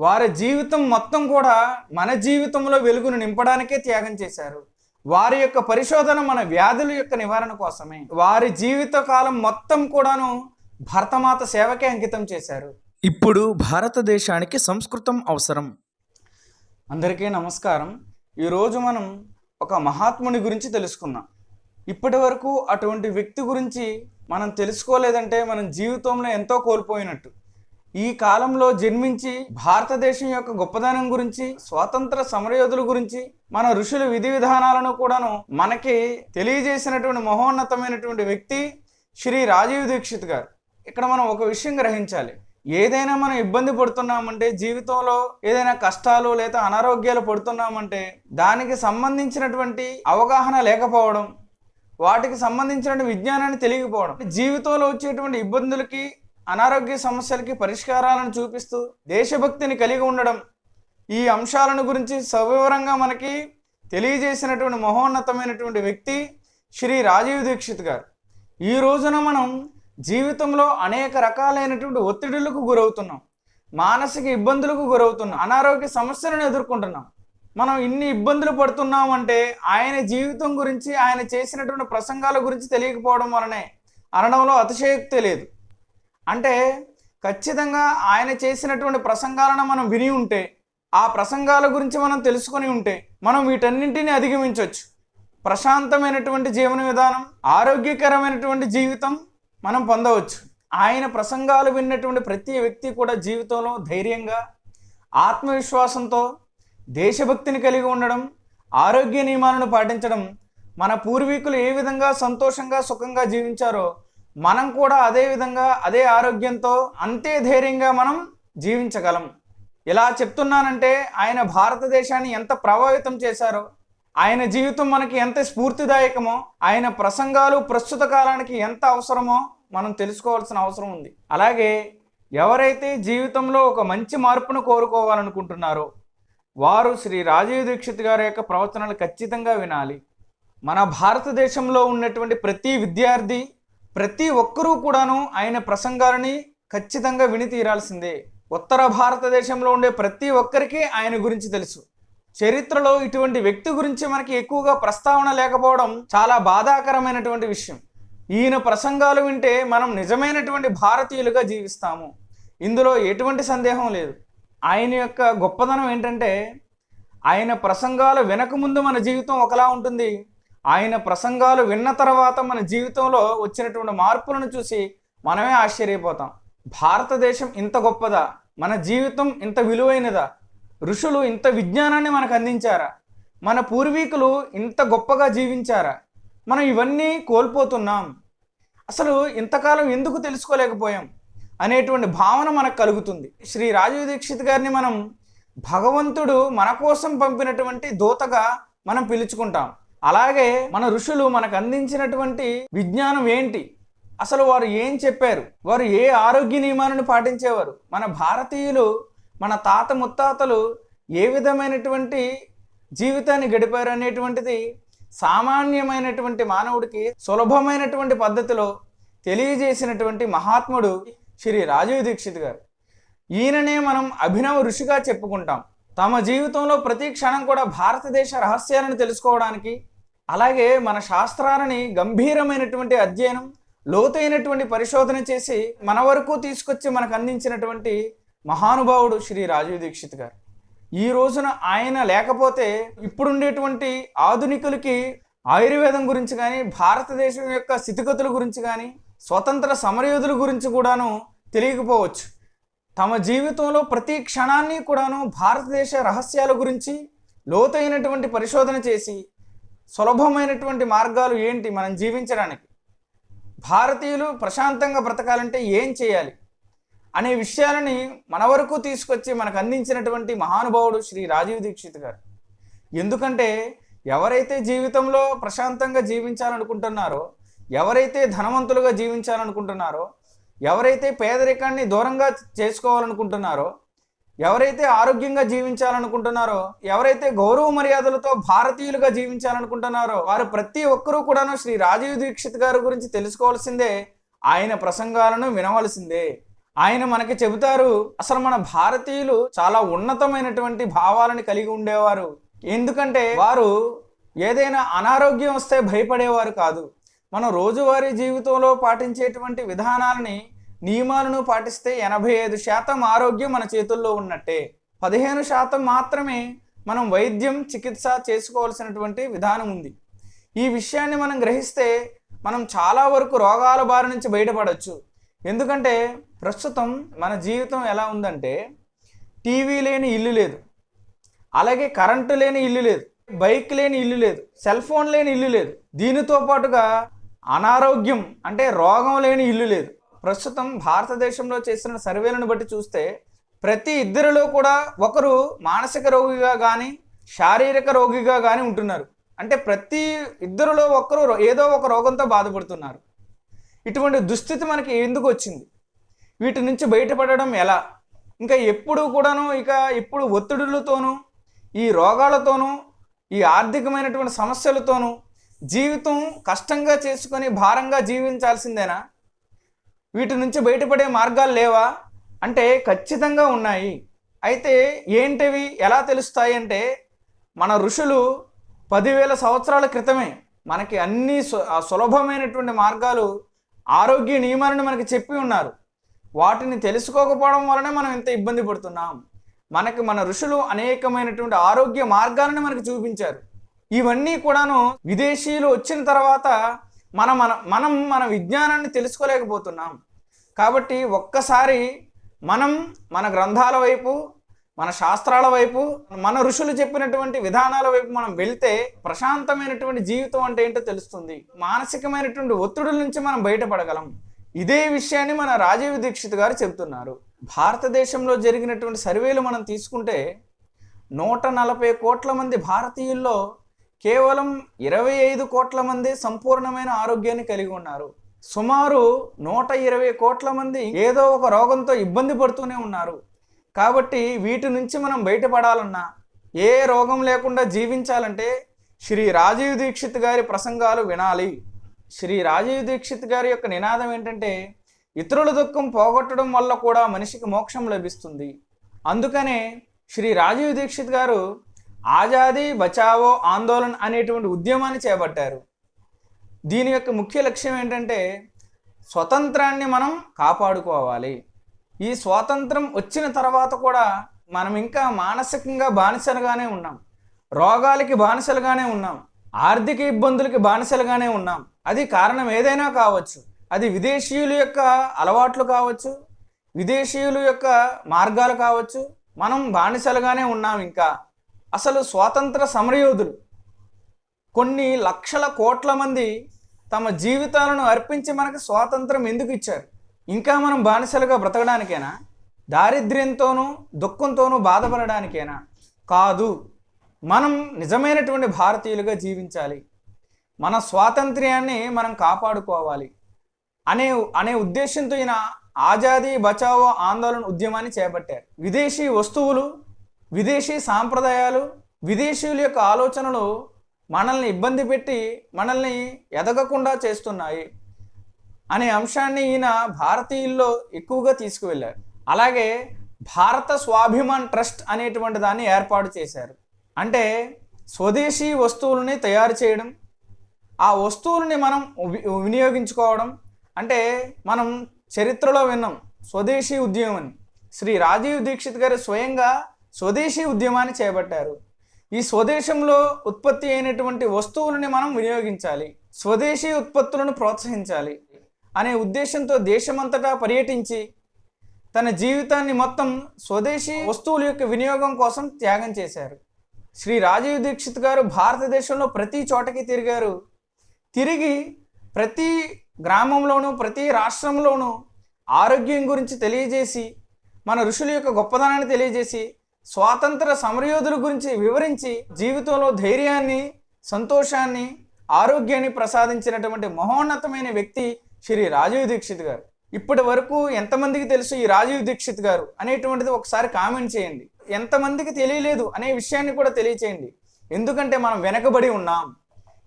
వారి జీవితం మొత్తం కూడా మన జీవితంలో వెలుగును నింపడానికే త్యాగం చేశారు. వారి యొక్క పరిశోధన మన వ్యాధుల యొక్క నివారణ కోసమే. వారి జీవిత కాలం మొత్తం కూడాను భరతమాత సేవకే అంకితం చేశారు. ఇప్పుడు భారతదేశానికి సంస్కృతం అవసరం. అందరికీ నమస్కారం. ఈరోజు మనం ఒక మహాత్ముని గురించి తెలుసుకుందాం. ఇప్పటి వరకు అటువంటి వ్యక్తి గురించి మనం తెలుసుకోలేదంటే మనం జీవితంలో ఎంతో కోల్పోయినట్టు. ఈ కాలంలో జన్మించి భారతదేశం యొక్క గొప్పదనం గురించి స్వాతంత్ర సమరయోధుల గురించి మన ఋషుల విధి విధానాలను కూడాను మనకి తెలియజేసినటువంటి మహోన్నతమైనటువంటి వ్యక్తి శ్రీ రాజీవ్ దీక్షిత్ గారు. ఇక్కడ మనం ఒక విషయం గ్రహించాలి. ఏదైనా మనం ఇబ్బంది పడుతున్నామంటే జీవితంలో ఏదైనా కష్టాలు లేదా అనారోగ్యాలు పడుతున్నామంటే దానికి సంబంధించినటువంటి అవగాహన లేకపోవడం వాటికి సంబంధించిన విజ్ఞానాన్ని తెలియకపోవడం జీవితంలో వచ్చేటువంటి ఇబ్బందులకి అనారోగ్య సమస్యలకి పరిష్కారాలను చూపిస్తూ దేశభక్తిని కలిగి ఉండడం ఈ అంశాలను గురించి సవివరంగా మనకి తెలియజేసినటువంటి మహోన్నతమైనటువంటి వ్యక్తి శ్రీ రాజీవ్ దీక్షిత్ గారు. ఈ రోజున మనం జీవితంలో అనేక రకాలైనటువంటి ఒత్తిడులకు గురవుతున్నాం. మానసిక ఇబ్బందులకు గురవుతున్నాం. అనారోగ్య సమస్యలను ఎదుర్కొంటున్నాం. మనం ఇన్ని ఇబ్బందులు పడుతున్నామంటే ఆయన జీవితం గురించి ఆయన చేసినటువంటి ప్రసంగాల గురించి తెలియకపోవడం వలనే అనడంలో అతిశయోక్తి లేదు. అంటే ఖచ్చితంగా ఆయన చేసినటువంటి ప్రసంగాలను మనం విని ఉంటే ఆ ప్రసంగాల గురించి మనం తెలుసుకొని ఉంటే మనం వీటన్నింటినీ అధిగమించవచ్చు ప్రశాంతమైనటువంటి జీవన విధానం ఆరోగ్యకరమైనటువంటి జీవితం మనం పొందవచ్చు. ఆయన ప్రసంగాలు విన్నటువంటి ప్రతి వ్యక్తి కూడా జీవితంలో ధైర్యంగా ఆత్మవిశ్వాసంతో దేశభక్తిని కలిగి ఉండడం ఆరోగ్య నియమాలను పాటించడం మన పూర్వీకులు ఏ విధంగా సంతోషంగా సుఖంగా జీవించారో మనం కూడా అదే విధంగా అదే ఆరోగ్యంతో అంతే ధైర్యంగా మనం జీవించగలం. ఇలా చెప్తున్నానంటే ఆయన భారతదేశాన్ని ఎంత ప్రభావితం చేశారో ఆయన జీవితం మనకి ఎంత స్ఫూర్తిదాయకమో ఆయన ప్రసంగాలు ప్రస్తుత కాలానికి ఎంత అవసరమో మనం తెలుసుకోవాల్సిన అవసరం ఉంది. అలాగే ఎవరైతే జీవితంలో ఒక మంచి మార్పును కోరుకోవాలనుకుంటున్నారో వారు శ్రీ రాజీవ్ దీక్షిత్ గారి యొక్క ప్రవచనాలు ఖచ్చితంగా వినాలి. మన భారతదేశంలో ఉన్నటువంటి ప్రతి విద్యార్థి ప్రతి ఒక్కరూ కూడాను ఆయన ప్రసంగాలని ఖచ్చితంగా విని తీరాల్సిందే. ఉత్తర భారతదేశంలో ఉండే ప్రతి ఒక్కరికి ఆయన గురించి తెలుసు. చరిత్రలో ఇటువంటి వ్యక్తి గురించి మనకి ఎక్కువగా ప్రస్తావన లేకపోవడం చాలా బాధాకరమైనటువంటి విషయం. ఈయన ప్రసంగాలు వింటే మనం నిజమైనటువంటి భారతీయులుగా జీవిస్తాము. ఇందులో ఎటువంటి సందేహం లేదు. ఆయన యొక్క గొప్పదనం ఏంటంటే ఆయన ప్రసంగాలు వినకముందు మన జీవితం ఒకలా ఉంటుంది. ఆయన ప్రసంగాలు విన్న తర్వాత మన జీవితంలో వచ్చినటువంటి మార్పులను చూసి మనమే ఆశ్చర్యపోతాం. భారతదేశం ఇంత గొప్పదా? మన జీవితం ఇంత విలువైనదా? ఋషులు ఇంత విజ్ఞానాన్ని మనకు అందించారా? మన పూర్వీకులు ఇంత గొప్పగా జీవించారా? మనం ఇవన్నీ కోల్పోతున్నాం. అసలు ఇంతకాలం ఎందుకు తెలుసుకోలేకపోయాం? అనేటువంటి భావన మనకు కలుగుతుంది. శ్రీ రాజీవ్ దీక్షిత్ గారిని మనం భగవంతుడు మన కోసం పంపినటువంటి దూతగా మనం పిలుచుకుంటాం. అలాగే మన ఋషులు మనకు అందించినటువంటి విజ్ఞానం ఏంటి? అసలు వారు ఏం చెప్పారు? వారు ఏ ఆరోగ్య నియమాలను పాటించేవారు? మన భారతీయులు మన తాత ముత్తాతలు ఏ విధమైనటువంటి జీవితాన్ని గడిపారు అనేటువంటిది సామాన్యమైనటువంటి మానవుడికి సులభమైనటువంటి పద్ధతిలో తెలియజేసినటువంటి మహాత్ముడు శ్రీ రాజీవ్ దీక్షిత్ గారు. ఈయననే మనం అభినవ ఋషిగా చెప్పుకుంటాం. తమ జీవితంలో ప్రతి క్షణం కూడా భారతదేశ రహస్యాలను తెలుసుకోవడానికి అలాగే మన శాస్త్రాలని గంభీరమైనటువంటి అధ్యయనం లోతైనటువంటి పరిశోధన చేసి మన వరకు తీసుకొచ్చి మనకు అందించినటువంటి మహానుభావుడు శ్రీ రాజీవ్ దీక్షిత్ గారు. ఈ రోజున ఆయన లేకపోతే ఇప్పుడుండేటువంటి ఆధునికులకి ఆయుర్వేదం గురించి కానీ భారతదేశం యొక్క స్థితిగతుల గురించి కానీ స్వతంత్ర సమరయోధుల గురించి కూడాను తెలియకపోవచ్చు. తమ జీవితంలో ప్రతి క్షణాన్ని కూడాను భారతదేశ రహస్యాల గురించి లోతైనటువంటి పరిశోధన చేసి సులభమైనటువంటి మార్గాలు ఏంటి మనం జీవించడానికి? భారతీయులు ప్రశాంతంగా బ్రతకాలంటే ఏం చేయాలి? అనే విషయాలని మన వరకు తీసుకొచ్చి మనకు అందించినటువంటి మహానుభావుడు శ్రీ రాజీవ్ దీక్షిత్ గారు. ఎందుకంటే ఎవరైతే జీవితంలో ప్రశాంతంగా జీవించాలనుకుంటున్నారో ఎవరైతే ధనవంతులుగా జీవించాలనుకుంటున్నారో ఎవరైతే పేదరికాన్ని దూరంగా చేసుకోవాలనుకుంటున్నారో ఎవరైతే ఆరోగ్యంగా జీవించాలనుకుంటున్నారో ఎవరైతే గౌరవ మర్యాదలతో భారతీయులుగా జీవించాలనుకుంటున్నారో వారు ప్రతి ఒక్కరూ కూడాను శ్రీ రాజీవ్ దీక్షిత్ గారి గురించి తెలుసుకోవాల్సిందే. ఆయన ప్రసంగాలను వినవలసిందే. ఆయన మనకి చెబుతారు అసలు మన భారతీయులు చాలా ఉన్నతమైనటువంటి భావాలను కలిగి ఉండేవారు. ఎందుకంటే వారు ఏదైనా అనారోగ్యం వస్తే భయపడేవారు కాదు. మనం రోజువారీ జీవితంలో పాటించేటువంటి విధానాలని నియమాలను పాటిస్తే ఎనభై ఐదు శాతం ఆరోగ్యం మన చేతుల్లో ఉన్నట్టే. పదిహేను శాతం మాత్రమే మనం వైద్యం చికిత్స చేసుకోవాల్సినటువంటి విధానం ఉంది. ఈ విషయాన్ని మనం గ్రహిస్తే మనం చాలా వరకు రోగాల బారి నుంచి బయటపడవచ్చు ఎందుకంటే ప్రస్తుతం మన జీవితం ఎలా ఉందంటే టీవీ లేని ఇల్లు లేదు. అలాగే కరెంటు లేని ఇల్లు లేదు. బైక్ లేని ఇల్లు లేదు. సెల్ ఫోన్ లేని ఇల్లు లేదు. దీనితో పాటుగా అనారోగ్యం అంటే రోగం లేని ఇల్లు లేదు. ప్రస్తుతం భారతదేశంలో చేసిన సర్వేలను బట్టి చూస్తే ప్రతి ఇద్దరిలో కూడా ఒకరు మానసిక రోగిగా కానీ శారీరక రోగిగా కానీ ఉంటున్నారు. అంటే ప్రతి ఇద్దరిలో ఒకరు ఏదో ఒక రోగంతో బాధపడుతున్నారు. ఇటువంటి దుస్థితి మనకి ఎందుకు వచ్చింది? వీటి నుంచి బయటపడడం ఎలా? ఇంకా ఎప్పుడు కూడాను ఇక ఇప్పుడు ఒత్తిడులతోనూ ఈ రోగాలతోనూ ఈ ఆర్థికమైనటువంటి సమస్యలతోనూ జీవితం కష్టంగా చేసుకొని భారంగా జీవించాల్సిందేనా? వీటి నుంచి బయటపడే మార్గాలు లేవా? అంటే ఖచ్చితంగా ఉన్నాయి. అయితే ఏంటివి? ఎలా తెలుస్తాయి అంటే మన ఋషులు పదివేల సంవత్సరాల క్రితమే మనకి అన్ని సులభమైనటువంటి మార్గాలు ఆరోగ్య నియమాలను మనకి చెప్పి ఉన్నారు. వాటిని తెలుసుకోకపోవడం వలనే మనం ఇంత ఇబ్బంది పడుతున్నాం. మనకి మన ఋషులు అనేకమైనటువంటి ఆరోగ్య మార్గాలను మనకి చూపించారు. ఇవన్నీ కూడాను విదేశీయులు వచ్చిన తర్వాత మన మన మనం మన విజ్ఞానాన్ని తెలుసుకోలేకపోతున్నాం. కాబట్టి ఒక్కసారి మనం మన గ్రంథాల వైపు మన శాస్త్రాల వైపు మన ఋషులు చెప్పినటువంటి విధానాల వైపు మనం వెళ్తే ప్రశాంతమైనటువంటి జీవితం అంటే ఏంటో తెలుస్తుంది. మానసికమైనటువంటి ఒత్తిడుల నుంచి మనం బయటపడగలం. ఇదే విషయాన్ని మన రాజీవ్ దీక్షిత్ గారు చెబుతున్నారు. భారతదేశంలో జరిగినటువంటి సర్వేలు మనం తీసుకుంటే నూట నలభై కోట్ల మంది భారతీయుల్లో కేవలం ఇరవై ఐదు కోట్ల మంది సంపూర్ణమైన ఆరోగ్యాన్ని కలిగి ఉన్నారు. సుమారు నూట ఇరవై కోట్ల మంది ఏదో ఒక రోగంతో ఇబ్బంది పడుతూనే ఉన్నారు. కాబట్టి వీటి నుంచి మనం బయటపడాలన్నా ఏ రోగం లేకుండా జీవించాలంటే శ్రీ రాజీవ్ దీక్షిత్ గారి ప్రసంగాలు వినాలి. శ్రీ రాజీవ్ దీక్షిత్ గారి యొక్క నినాదం ఏంటంటే ఇతరుల దుఃఖం పోగొట్టడం వల్ల కూడా మనిషికి మోక్షం లభిస్తుంది. అందుకనే శ్రీ రాజీవ్ దీక్షిత్ గారు ఆజాదీ బచావో ఆందోళన్ అనేటువంటి ఉద్యమాన్ని చేపట్టారు. దీని యొక్క ముఖ్య లక్ష్యం ఏంటంటే స్వతంత్రాన్ని మనం కాపాడుకోవాలి. ఈ స్వాతంత్రం వచ్చిన తర్వాత కూడా మనం ఇంకా మానసికంగా బానిసలుగానే ఉన్నాం. రోగాలకి బానిసలుగానే ఉన్నాం. ఆర్థిక ఇబ్బందులకి బానిసలుగానే ఉన్నాం. అది కారణం ఏదైనా కావచ్చు. అది విదేశీయుల యొక్క అలవాట్లు కావచ్చు. విదేశీయుల యొక్క మార్గాలు కావచ్చు. మనం బానిసలుగానే ఉన్నాం ఇంకా. అసలు స్వాతంత్ర సమరయోధులు కొన్ని లక్షల కోట్ల మంది తమ జీవితాలను అర్పించి మనకు స్వాతంత్రం ఎందుకు ఇచ్చారు? ఇంకా మనం బానిసలుగా బ్రతకడానికేనా? దారిద్ర్యంతోనూ దుఃఖంతోనూ బాధపడడానికేనా? కాదు. మనం నిజమైనటువంటి భారతీయులుగా జీవించాలి. మన స్వాతంత్ర్యాన్ని మనం కాపాడుకోవాలి అనే అనే ఉద్దేశంతో ఈయన ఆజాదీ బచావో ఆందోళన ఉద్యమాన్ని చేపట్టారు. విదేశీ వస్తువులు విదేశీ సాంప్రదాయాలు విదేశీయుల యొక్క ఆలోచనలు మనల్ని ఇబ్బంది పెట్టి మనల్ని ఎదగకుండా చేస్తున్నాయి అనే అంశాన్ని ఈయన భారతీయుల్లో ఎక్కువగా తీసుకువెళ్ళారు. అలాగే భారత స్వాభిమాన్ ట్రస్ట్ అనేటువంటి దాన్ని ఏర్పాటు చేశారు. అంటే స్వదేశీ వస్తువులని తయారు చేయడం ఆ వస్తువులని మనం వినియోగించుకోవడం అంటే మనం చరిత్రలో విన్నాం స్వదేశీ ఉద్యమం అని. శ్రీ రాజీవ్ దీక్షిత్ గారు స్వయంగా స్వదేశీ ఉద్యమాన్ని చేపట్టారు. ఈ స్వదేశంలో ఉత్పత్తి అయినటువంటి వస్తువులని మనం వినియోగించాలి. స్వదేశీ ఉత్పత్తులను ప్రోత్సహించాలి అనే ఉద్దేశంతో దేశమంతటా పర్యటించి తన జీవితాన్ని మొత్తం స్వదేశీ వస్తువుల యొక్క వినియోగం కోసం త్యాగం చేశారు. శ్రీ రాజీవ్ దీక్షిత్ గారు భారతదేశంలో ప్రతి చోటకి తిరిగారు. తిరిగి ప్రతి గ్రామంలోనూ ప్రతి రాష్ట్రంలోనూ ఆరోగ్యం గురించి తెలియజేసి మన ఋషుల యొక్క గొప్పదనాన్ని తెలియజేసి స్వాతంత్ర సమరయోధుల గురించి వివరించి జీవితంలో ధైర్యాన్ని సంతోషాన్ని ఆరోగ్యాన్ని ప్రసాదించినటువంటి మహోన్నతమైన వ్యక్తి శ్రీ రాజీవ్ దీక్షిత్ గారు. ఇప్పటి వరకు ఎంతమందికి తెలుసు ఈ రాజీవ్ దీక్షిత్ గారు అనేటువంటిది ఒకసారి కామెంట్ చేయండి. ఎంతమందికి తెలియలేదు అనే విషయాన్ని కూడా తెలియచేయండి. ఎందుకంటే మనం వెనకబడి ఉన్నాం.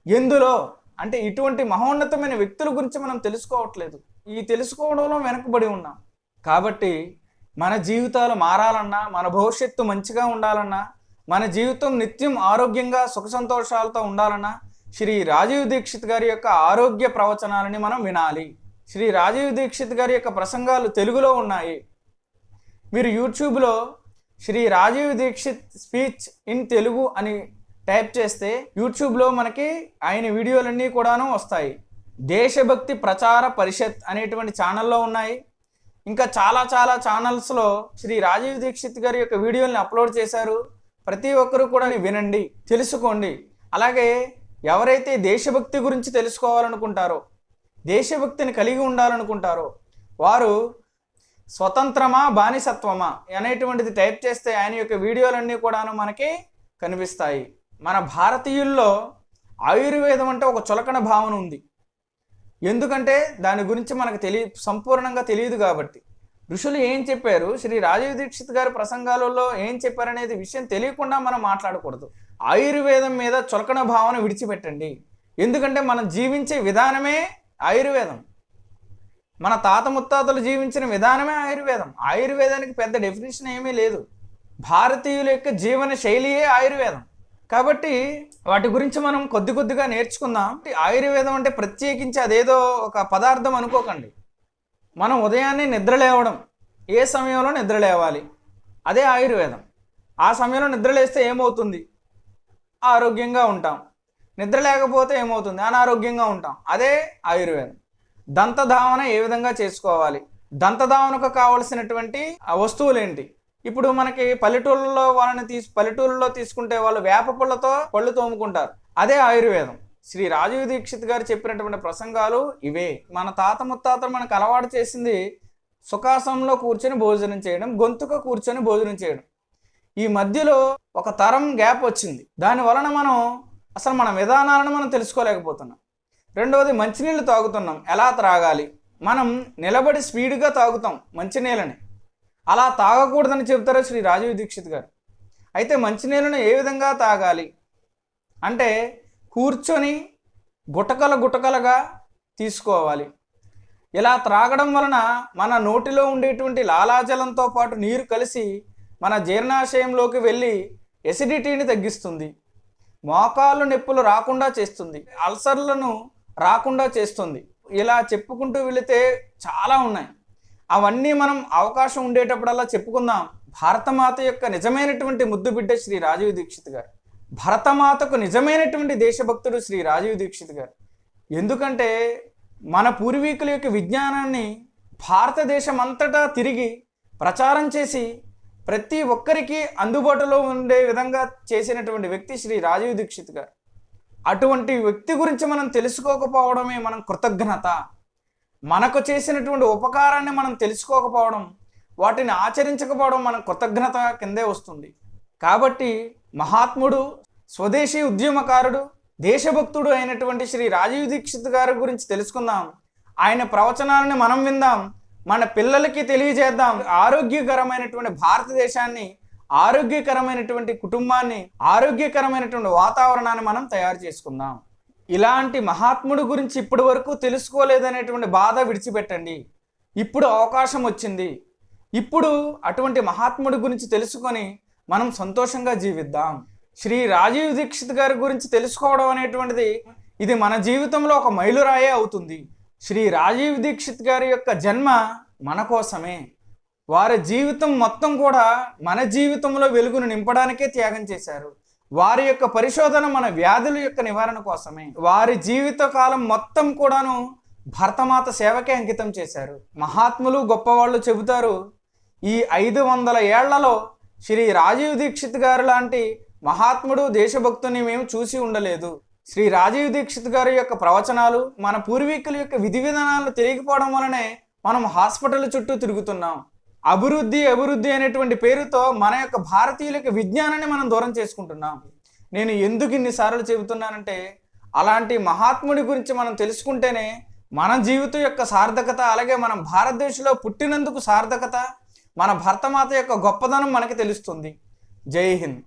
ఎందులో? అంటే ఇటువంటి మహోన్నతమైన వ్యక్తుల గురించి మనం తెలుసుకోవట్లేదు. ఈ తెలుసుకోవడంలో వెనకబడి ఉన్నాం. కాబట్టి మన జీవితాలు మారాలన్నా మన భవిష్యత్తు మంచిగా ఉండాలన్నా మన జీవితం నిత్యం ఆరోగ్యంగా సుఖ సంతోషాలతో ఉండాలన్నా శ్రీ రాజీవ్ దీక్షిత్ గారి యొక్క ఆరోగ్య ప్రవచనాలని మనం వినాలి. శ్రీ రాజీవ్ దీక్షిత్ గారి యొక్క ప్రసంగాలు తెలుగులో ఉన్నాయి. మీరు యూట్యూబ్లో శ్రీ రాజీవ్ దీక్షిత్ స్పీచ్ ఇన్ తెలుగు అని టైప్ చేస్తే యూట్యూబ్లో మనకి ఆయన వీడియోలన్నీ కూడాను వస్తాయి. దేశభక్తి ప్రచార పరిషత్ అనేటువంటి ఛానల్లో ఉన్నాయి. ఇంకా చాలా చాలా ఛానల్స్లో శ్రీ రాజీవ్ దీక్షిత్ గారి యొక్క వీడియోని అప్లోడ్ చేశారు. ప్రతి ఒక్కరూ కూడా వినండి తెలుసుకోండి. అలాగే ఎవరైతే దేశభక్తి గురించి తెలుసుకోవాలనుకుంటారో దేశభక్తిని కలిగి ఉండాలనుకుంటారో వారు స్వతంత్రమా బానిసత్వమా అనేటువంటిది టైప్ చేస్తే ఆయన యొక్క వీడియోలన్నీ కూడాను మనకి కనిపిస్తాయి. మన భారతీయుల్లో ఆయుర్వేదం అంటే ఒక చులకన భావన ఉంది. ఎందుకంటే దాని గురించి మనకు తెలియ సంపూర్ణంగా తెలియదు కాబట్టి. ఋషులు ఏం చెప్పారు? శ్రీ రాజీవ్ దీక్షిత్ గారి ప్రసంగాలలో ఏం చెప్పారనేది విషయం తెలియకుండా మనం మాట్లాడకూడదు. ఆయుర్వేదం మీద చొలకన భావన విడిచిపెట్టండి. ఎందుకంటే మనం జీవించే విధానమే ఆయుర్వేదం. మన తాత ముత్తాతలు జీవించిన విధానమే ఆయుర్వేదం. ఆయుర్వేదానికి పెద్ద డెఫినేషన్ ఏమీ లేదు. భారతీయుల యొక్క జీవన శైలియే ఆయుర్వేదం. కాబట్టి వాటి గురించి మనం కొద్ది కొద్దిగా నేర్చుకుందాం. ఆయుర్వేదం అంటే ప్రత్యేకించి అదేదో ఒక పదార్థం అనుకోకండి. మనం ఉదయాన్నే నిద్ర లేవడం ఏ సమయంలో నిద్ర లేవాలి? అదే ఆయుర్వేదం. ఆ సమయంలో నిద్ర లేస్తే ఏమవుతుంది? ఆరోగ్యంగా ఉంటాం. నిద్ర లేకపోతే ఏమవుతుంది? అనారోగ్యంగా ఉంటాం. అదే ఆయుర్వేదం. దంతధావన ఏ విధంగా చేసుకోవాలి? దంతధావనకు కావలసినటువంటి ఆ వస్తువులు ఏంటి ఇప్పుడు మనకి పల్లెటూళ్ళలో వాళ్ళని తీసు పల్లెటూళ్ళలో తీసుకుంటే వాళ్ళు వేప పుల్లతో పళ్ళు తోముకుంటారు. అదే ఆయుర్వేదం. శ్రీ రాజీవ్ దీక్షిత్ గారు చెప్పినటువంటి ప్రసంగాలు ఇవే. మన తాత ముత్తాతలు మనకు అలవాటు చేసింది సుఖాసంలో కూర్చొని భోజనం చేయడం గొంతుక కూర్చొని భోజనం చేయడం. ఈ మధ్యలో ఒక తరం గ్యాప్ వచ్చింది. దాని వలన మనం అసలు మన విధానాలను మనం తెలుసుకోలేకపోతున్నాం. రెండవది మంచినీళ్ళు తాగుతున్నాం. ఎలా త్రాగాలి? మనం నిలబడి స్పీడ్గా తాగుతాం మంచినీళ్ళని. అలా తాగకూడదని చెబుతారు శ్రీ రాజీవ్ దీక్షిత్ గారు. అయితే మంచినీళ్ళను ఏ విధంగా తాగాలి? అంటే కూర్చొని గుటకల గుటకలుగా తీసుకోవాలి. ఇలా త్రాగడం వలన మన నోటిలో ఉండేటువంటి లాలాజలంతో పాటు నీరు కలిసి మన జీర్ణాశయంలోకి వెళ్ళి ఎసిడిటీని తగ్గిస్తుంది. మోకాళ్ళు నొప్పులు రాకుండా చేస్తుంది. అల్సర్లను రాకుండా చేస్తుంది. ఇలా చెప్పుకుంటూ వెళితే చాలా ఉన్నాయి. అవన్నీ మనం అవకాశం ఉండేటప్పుడల్లా చెప్పుకుందాం. భారతమాత యొక్క నిజమైనటువంటి ముద్దు బిడ్డ శ్రీ రాజీవ్ దీక్షిత్ గారు. భరతమాతకు నిజమైనటువంటి దేశభక్తుడు శ్రీ రాజీవ్ దీక్షిత్ గారు. ఎందుకంటే మన పూర్వీకుల యొక్క విజ్ఞానాన్ని భారతదేశం అంతటా తిరిగి ప్రచారం చేసి ప్రతి ఒక్కరికి అందుబాటులో ఉండే విధంగా చేసినటువంటి వ్యక్తి శ్రీ రాజీవ్ దీక్షిత్ గారు. అటువంటి వ్యక్తి గురించి మనం తెలుసుకోకపోవడమే మనం కృతజ్ఞత. మనకు చేసినటువంటి ఉపకారాన్ని మనం తెలుసుకోకపోవడం వాటిని ఆచరించకపోవడం మన కృతజ్ఞత కిందే వస్తుంది. కాబట్టి మహాత్ముడు స్వదేశీ ఉద్యమకారుడు దేశభక్తుడు అయినటువంటి శ్రీ రాజీవ్ దీక్షిత్ గారి గురించి తెలుసుకుందాం. ఆయన ప్రవచనాలను మనం విందాం. మన పిల్లలకి తెలియజేద్దాం. ఆరోగ్యకరమైనటువంటి భారతదేశాన్ని ఆరోగ్యకరమైనటువంటి కుటుంబాన్ని ఆరోగ్యకరమైనటువంటి వాతావరణాన్ని మనం తయారు చేసుకుందాం. ఇలాంటి మహాత్ముడు గురించి ఇప్పటి వరకు తెలుసుకోలేదనేటువంటి బాధ విడిచిపెట్టండి. ఇప్పుడు అవకాశం వచ్చింది. ఇప్పుడు అటువంటి మహాత్ముడి గురించి తెలుసుకొని మనం సంతోషంగా జీవిద్దాం. శ్రీ రాజీవ్ దీక్షిత్ గారి గురించి తెలుసుకోవడం అనేటువంటిది ఇది మన జీవితంలో ఒక మైలురాయే అవుతుంది. శ్రీ రాజీవ్ దీక్షిత్ గారి యొక్క జన్మ మన కోసమే. వారి జీవితం మొత్తం కూడా మన జీవితంలో వెలుగును నింపడానికే త్యాగం చేశారు. వారి యొక్క పరిశోధన మన వ్యాధుల యొక్క నివారణ కోసమే. వారి జీవిత కాలం మొత్తం కూడాను భరతమాత సేవకే అంకితం చేశారు. మహాత్ములు గొప్పవాళ్ళు చెబుతారు ఈ ఐదు వందల ఏళ్ళలో శ్రీ రాజీవ్ దీక్షిత్ గారు లాంటి మహాత్ముడు దేశభక్తుని మేము చూసి ఉండలేదు. శ్రీ రాజీవ్ దీక్షిత్ గారి యొక్క ప్రవచనాలు మన పూర్వీకుల యొక్క విధి విధానాలు తెలియకపోవడం వలనే మనం హాస్పిటల్ చుట్టూ తిరుగుతున్నాం. అభివృద్ధి అభివృద్ధి అనేటువంటి పేరుతో మన యొక్క భారతీయులకి విజ్ఞానాన్ని మనం దూరం చేసుకుంటున్నాం. నేను ఎందుకు ఇన్నిసార్లు చెబుతున్నానంటే అలాంటి మహాత్ముడి గురించి మనం తెలుసుకుంటేనే మన జీవితం యొక్క సార్థకత అలాగే మనం భారతదేశంలో పుట్టినందుకు సార్థకత మన భర్తమాత యొక్క గొప్పదనం మనకి తెలుస్తుంది. జై హింద్.